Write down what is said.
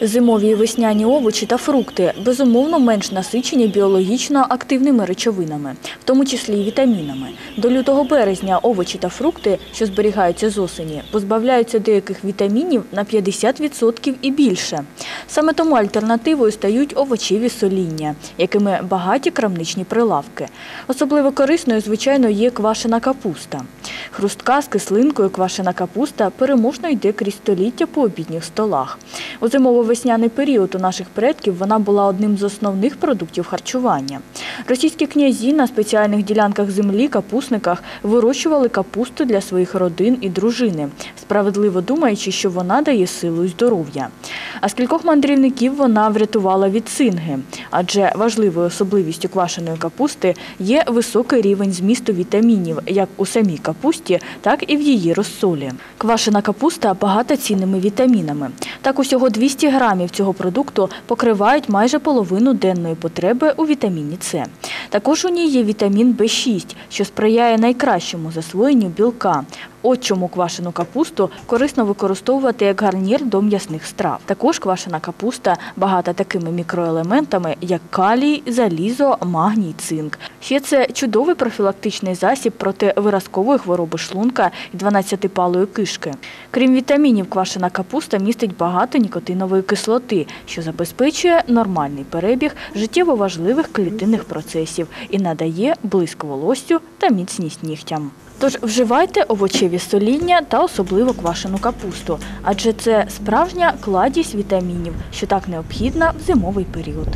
Зимові і весняні овочі та фрукти безумовно менш насичені біологічно активними речовинами, в тому числі і вітамінами. До лютого березня овочі та фрукти, що зберігаються з осені, позбавляються деяких вітамінів на 50% і більше. Саме тому альтернативою стають овочеві соління, якими багаті крамничні прилавки. Особливо корисною, звичайно, є квашена капуста. Хрустка з кислинкою квашена капуста переможно йде крізь століття по обідніх столах. У зимово-весняний період у наших предків вона була одним з основних продуктів харчування. Російські князі на спеціальних ділянках землі, капусниках, вирощували капусту для своїх родин і дружини, справедливо думаючи, що вона дає силу і здоров'я. А скількох мандрівників вона врятувала від цинги, адже важливою особливістю квашеної капусти є високий рівень змісту вітамінів як у самій капусті, так і в її розсолі. Квашена капуста багата цінними вітамінами. Так усього 200 грамів цього продукту покривають майже половину денної потреби у вітаміні С. Також у ній є вітамін В6, що сприяє найкращому засвоєнню білка. От чому квашену капусту корисно використовувати як гарнір до м'ясних страв. Також квашена капуста багата такими мікроелементами, як калій, залізо, магній, цинк. Ще це чудовий профілактичний засіб проти виразкової хвороби шлунка і 12-палої кишки. Крім вітамінів, квашена капуста містить багато нікотинової кислоти, що забезпечує нормальний перебіг життєво важливих клітинних процесів і надає блиск волоссю та міцність нігтям. Тож вживайте овочеві соління та особливо квашену капусту, адже це справжня кладість вітамінів, що так необхідна в зимовий період.